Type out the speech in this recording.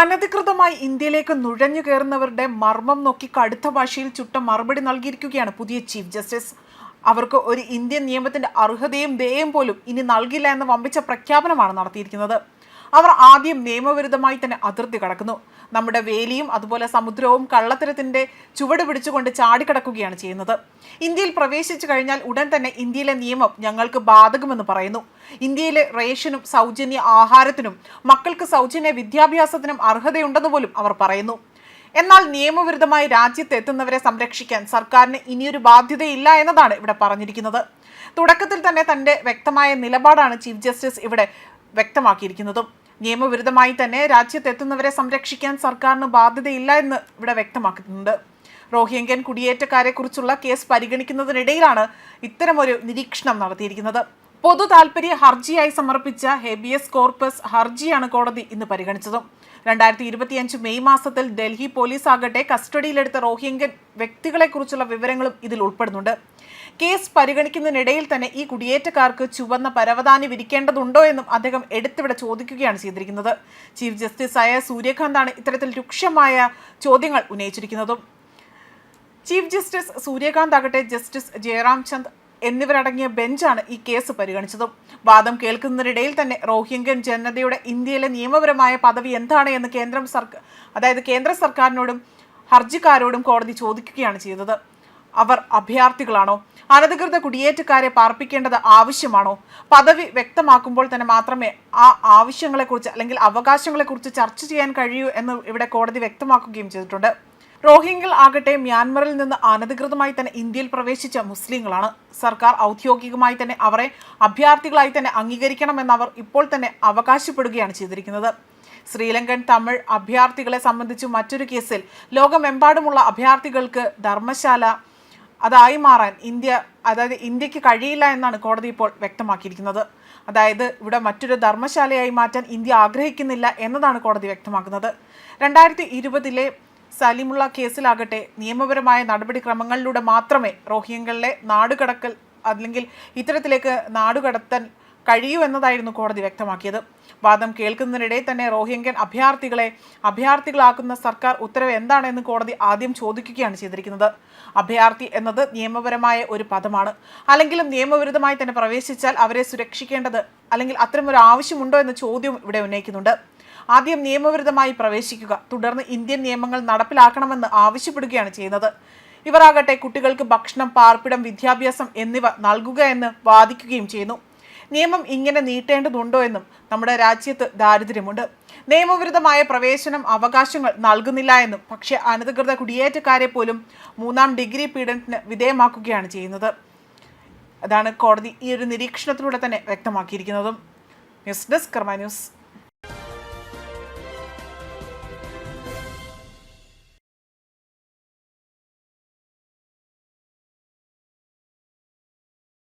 അനധികൃതമായി ഇന്ത്യയിലേക്ക് നുഴഞ്ഞു കയറുന്നവരുടെ മർമ്മം നോക്കി കടുത്ത ഭാഷയിൽ ചുട്ട മറുപടി നൽകിയിരിക്കുകയാണ് പുതിയ ചീഫ് ജസ്റ്റിസ്. അവർക്ക് ഒരു ഇന്ത്യൻ നിയമത്തിന്റെ അർഹതയും ദയയും പോലും ഇനി നൽകില്ല എന്ന് വമ്പിച്ച പ്രഖ്യാപനമാണ് നടത്തിയിരിക്കുന്നത്. അവർ ആദ്യം നിയമവിരുദ്ധമായി തന്നെ അതിർത്തി കടക്കുന്നു. നമ്മുടെ വേലിയും അതുപോലെ സമുദ്രവും കള്ളത്തരത്തിന്റെ ചുവട് പിടിച്ചുകൊണ്ട് ചാടിക്കടക്കുകയാണ് ചെയ്യുന്നത്. ഇന്ത്യയിൽ പ്രവേശിച്ചു കഴിഞ്ഞാൽ ഉടൻ തന്നെ ഇന്ത്യയിലെ നിയമം ഞങ്ങൾക്ക് ബാധകമെന്ന് പറയുന്നു. ഇന്ത്യയിലെ റേഷനും സൗജന്യ ആഹാരത്തിനും മക്കൾക്ക് സൗജന്യ വിദ്യാഭ്യാസത്തിനും അർഹതയുണ്ടെന്ന് പോലും അവർ പറയുന്നു. എന്നാൽ നിയമവിരുദ്ധമായി രാജ്യത്ത് എത്തുന്നവരെ സംരക്ഷിക്കാൻ സർക്കാരിന് ഇനിയൊരു ബാധ്യതയില്ല എന്നതാണ് ഇവിടെ പറഞ്ഞിരിക്കുന്നത്. തുടക്കത്തിൽ തന്നെ തന്റെ വ്യക്തമായ നിലപാടാണ് ചീഫ് ജസ്റ്റിസ് ഇവിടെ വ്യക്തമാക്കിയിരിക്കുന്നതും. നിയമവിരുദ്ധമായി തന്നെ രാജ്യത്തെത്തുന്നവരെ സംരക്ഷിക്കാൻ സർക്കാരിന് ബാധ്യതയില്ല എന്ന് ഇവിടെ വ്യക്തമാക്കുന്നുണ്ട് റോഹിംഗ്യൻ കുടിയേറ്റക്കാരെ കുറിച്ചുള്ള കേസ് പരിഗണിക്കുന്നതിനിടയിലാണ് ഇത്തരമൊരു നിരീക്ഷണം നടത്തിയിരിക്കുന്നത്. പൊതു താൽപര്യ ഹർജിയായി സമർപ്പിച്ച ഹെബിയസ് കോർപ്പസ് ഹർജിയാണ് കോടതി ഇന്ന് പരിഗണിച്ചതും. രണ്ടായിരത്തി ഇരുപത്തിയഞ്ച് മെയ് മാസത്തിൽ ഡൽഹി പോലീസ് ആകട്ടെ കസ്റ്റഡിയിലെടുത്ത റോഹിംഗ്യൻ വ്യക്തികളെക്കുറിച്ചുള്ള വിവരങ്ങളും ഇതിൽ ഉൾപ്പെടുന്നുണ്ട്. കേസ് പരിഗണിക്കുന്നതിനിടയിൽ തന്നെ ഈ കുടിയേറ്റക്കാർക്ക് ചുവന്ന പരവതാനി വിരിക്കേണ്ടതുണ്ടോ എന്നും അദ്ദേഹം എടുത്തിവിടെ ചോദിക്കുകയാണ് ചെയ്തിരിക്കുന്നത്. ചീഫ് ജസ്റ്റിസായ സൂര്യകാന്താണ് ഇത്തരത്തിൽ രൂക്ഷമായ ചോദ്യങ്ങൾ ഉന്നയിച്ചിരിക്കുന്നതും. ചീഫ് ജസ്റ്റിസ് സൂര്യകാന്ത് ആകട്ടെ ജസ്റ്റിസ് ജയറാം ചന്ദ് എന്നിവരടങ്ങിയ ബെഞ്ചാണ് ഈ കേസ് പരിഗണിച്ചത്. വാദം കേൾക്കുന്നതിനിടയിൽ തന്നെ റോഹിംഗ്യൻ ജനതയുടെ ഇന്ത്യയിലെ നിയമപരമായ പദവി എന്താണ് എന്ന് കേന്ദ്രം സർക്കാർ അതായത് കേന്ദ്ര സർക്കാരിനോടും ഹർജിക്കാരോടും കോടതി ചോദിക്കുകയാണ് ചെയ്തത്. അവർ അഭയാർത്ഥികളാണോ? അനധികൃത കുടിയേറ്റക്കാരെ പാർപ്പിക്കേണ്ടത് ആവശ്യമാണോ? പദവി വ്യക്തമാക്കുമ്പോൾ തന്നെ മാത്രമേ ആ ആവശ്യങ്ങളെക്കുറിച്ച് അല്ലെങ്കിൽ അവകാശങ്ങളെക്കുറിച്ച് ചർച്ച ചെയ്യാൻ കഴിയൂ എന്ന് ഇവിടെ കോടതി വ്യക്തമാക്കുകയും ചെയ്തിട്ടുണ്ട്. റോഹിംഗ്യൽ ആകട്ടെ മ്യാൻമറിൽ നിന്ന് അനധികൃതമായി തന്നെ ഇന്ത്യയിൽ പ്രവേശിച്ച മുസ്ലിങ്ങളാണ്. സർക്കാർ ഔദ്യോഗികമായി തന്നെ അവരെ അഭയാർത്ഥികളായി തന്നെ അംഗീകരിക്കണമെന്ന് അവർ ഇപ്പോൾ തന്നെ അവകാശപ്പെടുകയാണ് ചെയ്തിരിക്കുന്നത്. ശ്രീലങ്കൻ തമിഴ് അഭയാർത്ഥികളെ സംബന്ധിച്ച് മറ്റൊരു കേസിൽ ലോകമെമ്പാടുമുള്ള അഭയാർത്ഥികൾക്ക് ധർമ്മശാല അതായി മാറാൻ ഇന്ത്യ അതായത് ഇന്ത്യയ്ക്ക് കഴിയില്ല എന്നാണ് കോടതി ഇപ്പോൾ വ്യക്തമാക്കിയിരിക്കുന്നത്. അതായത് ഇവിടെ മറ്റൊരു ധർമ്മശാലയായി മാറ്റാൻ ഇന്ത്യ ആഗ്രഹിക്കുന്നില്ല എന്നതാണ് കോടതി വ്യക്തമാക്കുന്നത്. രണ്ടായിരത്തി ഇരുപതിലെ സലിമുള്ള കേസിലാകട്ടെ നിയമപരമായ നടപടിക്രമങ്ങളിലൂടെ മാത്രമേ റോഹിംഗ്യകളിലെ നാടുകടക്കൽ അല്ലെങ്കിൽ ഇത്തരത്തിലേക്ക് നാടുകടത്തൽ കഴിയൂ എന്നതായിരുന്നു കോടതി വ്യക്തമാക്കിയത്. വാദം കേൾക്കുന്നതിനിടെ തന്നെ റോഹിംഗ്യൻ അഭയാർത്ഥികളെ അഭയാർത്ഥികളാക്കുന്ന സർക്കാർ ഉത്തരവ് എന്താണെന്ന് കോടതി ആദ്യം ചോദിക്കുകയാണ് ചെയ്തിരിക്കുന്നത്. അഭയാർത്ഥി എന്നത് നിയമപരമായ ഒരു പദമാണ്. അല്ലെങ്കിലും നിയമവിരുദ്ധമായി തന്നെ പ്രവേശിച്ചാൽ അവരെ സുരക്ഷിക്കേണ്ടത് അല്ലെങ്കിൽ അത്തരമൊരു ആവശ്യമുണ്ടോ എന്ന ചോദ്യവും ഇവിടെ ഉന്നയിക്കുന്നുണ്ട്. ആദ്യം നിയമവിരുദ്ധമായി പ്രവേശിക്കുക. തുടർന്ന് ഇന്ത്യൻ നിയമങ്ങൾ നടപ്പിലാക്കണമെന്ന് ആവശ്യപ്പെടുകയാണ് ചെയ്യുന്നത്. ഇവരാകട്ടെ കുട്ടികൾക്ക് ഭക്ഷണം പാർപ്പിടം വിദ്യാഭ്യാസം എന്നിവ നൽകുക എന്ന് വാദിക്കുകയും ചെയ്യുന്നു. നിയമം ഇങ്ങനെ നീട്ടേണ്ടതുണ്ടോ എന്നും നമ്മുടെ രാജ്യത്ത് ദാരിദ്ര്യമുണ്ട്. നിയമവിരുദ്ധമായ പ്രവേശനം അവകാശങ്ങൾ നൽകുന്നില്ല എന്നും പക്ഷേ അനധികൃത കുടിയേറ്റക്കാരെ പോലും മൂന്നാം ഡിഗ്രി പീഡനത്തിന് വിധേയമാക്കുകയാണ് ചെയ്യുന്നത്. അതാണ് കോടതി ഈ ഒരു നിരീക്ഷണത്തിലൂടെ തന്നെ വ്യക്തമാക്കിയിരിക്കുന്നതും. News desk Karma news.